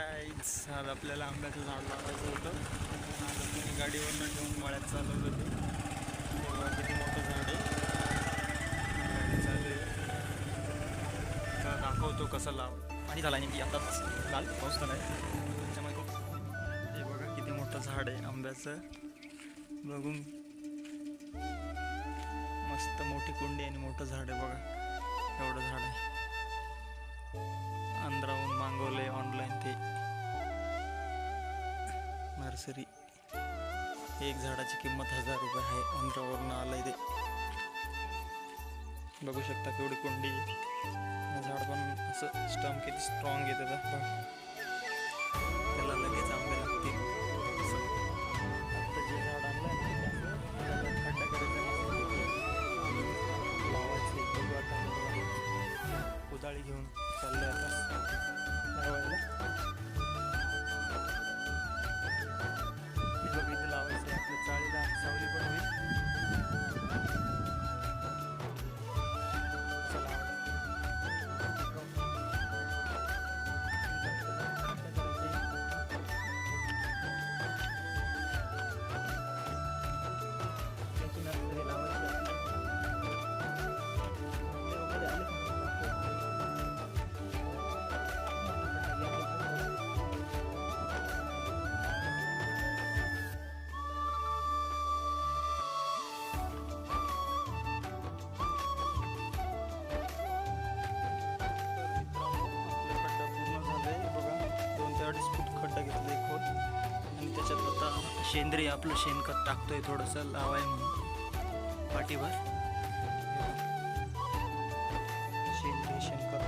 आज आपल्याला आंब्याचं झाड लावायचं होतं. आज आपण गाडीवरनं घेऊन मळ्यात चालवलं होतं. तेव्हा किती मोठं झाड आहे. गाडी चालू आहे दाखवतो कसं लाव. पाणी झाला नाही की आताच काल पाऊस झाला आहे त्याच्यामुळे खूप हे बघा किती मोठं झाड आहे आंब्याचं. बघून. मस्त मोठी कुंडी आणि मोठं झाड आहे बघा. एवढं झाड आहे. आंध्राहून मागवलं नर्सरी एक झाडाची किंमत हजार रुपये आहे. आंध्रावरून आलंय ते. बघू शकता केवढी कुंडी झाड पण असं स्टम्प किती स्ट्रॉंग आहे सेंद्रिय आपलं शेणखत टाकतोय थोडंसं लावाय म्हणून. पाठीवर. सेंद्रिय शेणखत.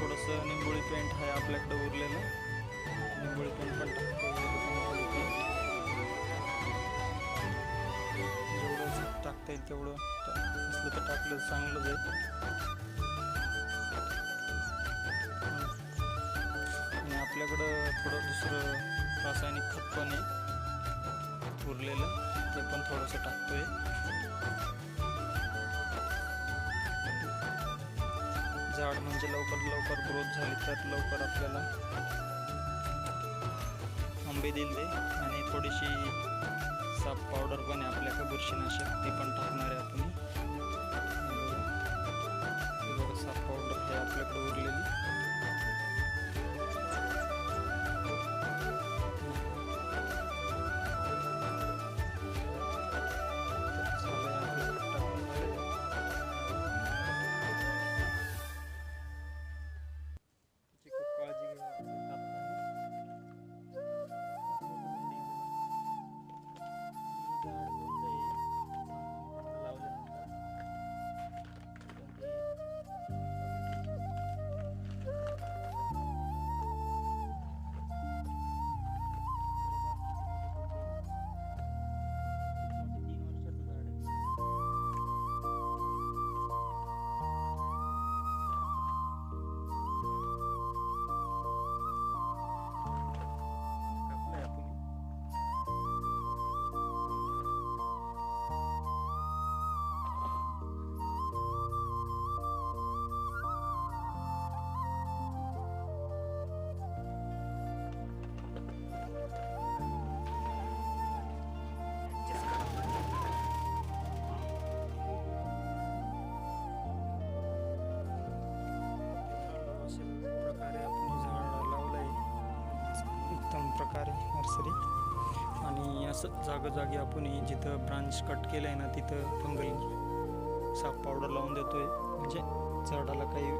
थोडंसं निंबोळी पेंट आहे आपल्याकडे उरलेलं. निंबोळी पेंट पण टाकतो जेवढं टाकता येईल तेवढं असलं तर टाकलं चांगलंच चांगलंच थोडं दुसरं रासायनिक खत पण आहे. उरलेलं ते पण थोडंसं टाकतो आहे झाड म्हणजे लवकर लवकर ग्रोथ झाली तर लवकर आपल्याला आंबे दिले आणि थोडीशी साप पावडर पण आहे आपल्याकडे बुरशीनाशक ते पण टाकणार आहे आपण. साप पावडर ते आपल्याकडे. प्रकारे नर्सरी. आणि असं जागोजागी आपण जिथं ब्रांच कट केलं आहे ना तिथं फंगल साफ पावडर लावून देतो आहे म्हणजे झाडाला काही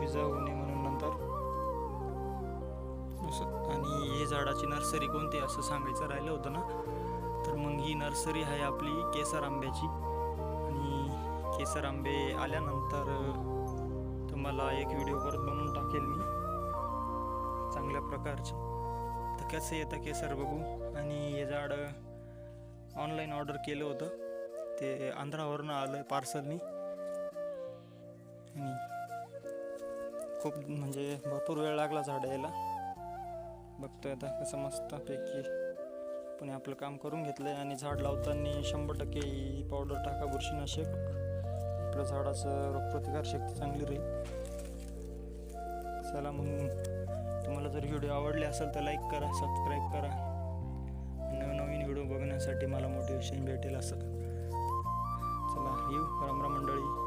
विजा होऊ नये म्हणून नंतर. असं. आणि हे झाडाची नर्सरी कोणती आहे असं सांगायचं राहिलं होतं ना? तर मग ही नर्सरी आहे आपली केसर आंब्याची. आणि केसर आंबे आल्यानंतर तुम्हाला एक व्हिडिओ परत बनवून टाकेल मी. चांगल्या प्रकारचे. कसं येतं केसर बघू. आणि हे झाड ऑनलाईन ऑर्डर केलं होतं. ते आंध्रावरनं आलं आहे पार्सलनी आणि खूप म्हणजे भरपूर वेळ लागला झाड यायला. बघतोय आता कसं मस्तपैकी पण आपलं काम करून घेतलं आहे आणि झाड लावताना शंभर टक्के ही पावडर टाका बुरशीनाशक. आपल्या झाडाचं रोगप्रतिकार शक्ती चांगली राहील. चला मग. तुम्हाला जर व्हिडिओ आवडले असेल तर लाईक करा सबस्क्राईब करा. नवनवीन व्हिडिओ बघण्यासाठी मला मोटिवेशन भेटेल असं. चला येऊ रामराम मंडळी.